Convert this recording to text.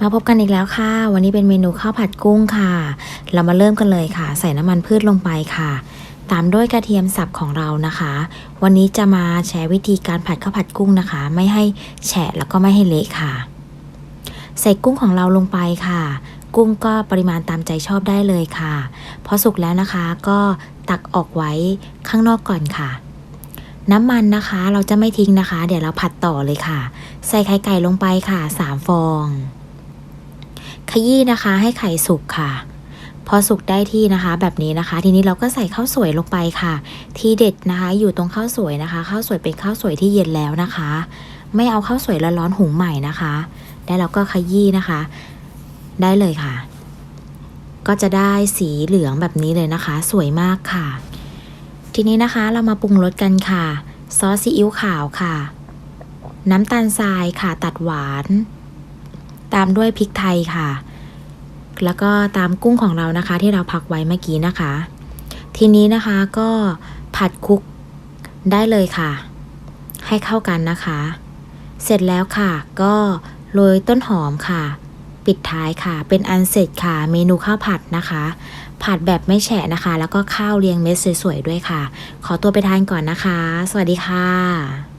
มาพบกันอีกแล้วค่ะ วันนี้เป็นเมนูข้าวผัดกุ้งค่ะ เรามาเริ่มกันเลยค่ะ ใส่น้ำมันพืชลงไปค่ะ ตามด้วยกระเทียมสับของเรานะคะ วันนี้จะมาแชร์วิธีการผัดข้าวผัดกุ้งนะคะ ไม่ให้แฉะแล้วก็ไม่ให้เละค่ะ ใส่กุ้งของเราลงไปค่ะ กุ้งก็ปริมาณตามใจชอบได้เลยค่ะ พอสุกแล้วนะคะก็ตักออกไว้ข้างนอกก่อนค่ะ น้ำมันนะคะ เราจะไม่ทิ้งนะคะ เดี๋ยวเราผัดต่อเลยค่ะ ใส่ไข่ไก่ลงไปค่ะ3ฟอง ยี้นะคะให้ไข่สุกค่ะ พอสุกได้ที่นะคะ แบบนี้นะคะ ทีนี้เราก็ใส่ข้าวสวยลงไปค่ะ ที่เด็ดนะคะ อยู่ตรงข้าวสวยนะคะข้าวสวยเป็นข้าวสวยที่เย็นแล้วนะคะ ไม่เอาข้าวสวยร้อนๆหุงใหม่นะคะแล้วเราก็ขยี้นะคะ ได้เลยค่ะ ก็จะได้สีเหลืองแบบนี้เลยนะคะ สวยมากค่ะ ทีนี้นะคะเรามาปรุงรสกันค่ะ ซอสซีอิ๊วขาวค่ะ น้ำตาลทรายค่ะตัดหวาน ตามด้วยพริกไทยค่ะ แล้วก็ตามกุ้งของเรานะคะ ที่เราพักไว้เมื่อกี้นะคะ ทีนี้นะคะก็ผัดคลุกได้เลยค่ะ ให้เข้ากันนะคะ เสร็จแล้วค่ะ ก็โรยต้นหอมค่ะ ปิดท้ายค่ะ เป็นอันเสร็จค่ะ เมนูข้าวผัดนะคะ ผัดแบบไม่แฉะนะคะ แล้วก็ข้าวเรียงเม็ดสวยๆด้วยค่ะ ขอตัวไปทานก่อนนะคะ สวัสดีค่ะ